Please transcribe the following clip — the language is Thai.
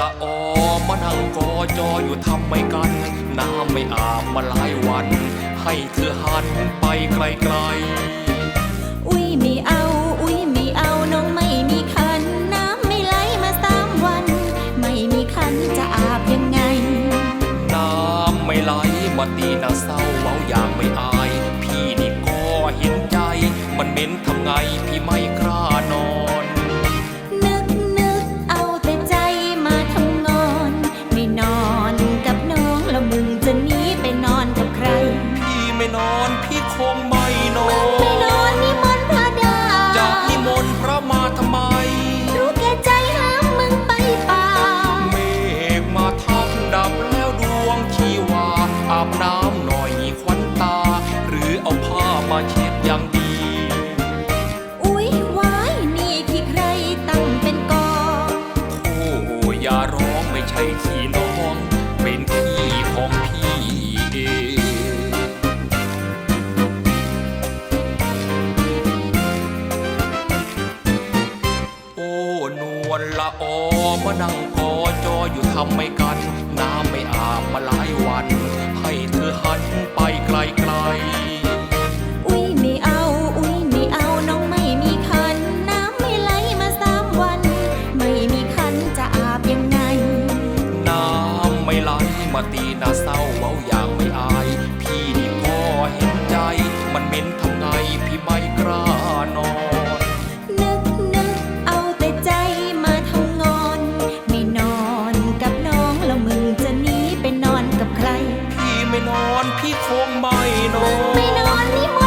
ละออมานั่งกอจออยู่ทำไมกัน น้ำไม่อาบมาหลายวัน ให้เธอหันไปไกลๆ อุ้ยไม่เอา อุ้ยไม่เอา น้องไม่มีคัน น้ำไม่ไหลมาสามวัน ไม่มีคันจะอาบยังไง น้ำไม่ไหลมาตีหน้าเศร้าเมาอย่างไม่อาย พี่นี่ก็เห็นใจ มันเหม็นทำไงพี่ไม่กล้า มาเช็ดอย่างดี อุ้ยวายนี่ที่ใครตั้งเป็นกองโอ้อย่าร้องไม่ใช่ขี้น้อง เป็นขี้ของพี่เองโอ้นวลละออมานั่งกอจออยู่ทำไม่กัน น้ำไม่อาบมาหลายวัน ม่ไหลมาตีหน้าเศร้าเว้าอย่างไม่อาย พี่นี่ก็เห็นใจ มันเหม็นทำไงพี่ไม่กล้านอน นึกนึกเอาแต่ใจมาทำงอน ไม่นอนกับน้องแล้วมึงจะหนีไปนอนกับใคร พี่ไม่นอนพี่คงไม่นอน ไม่นอนนิม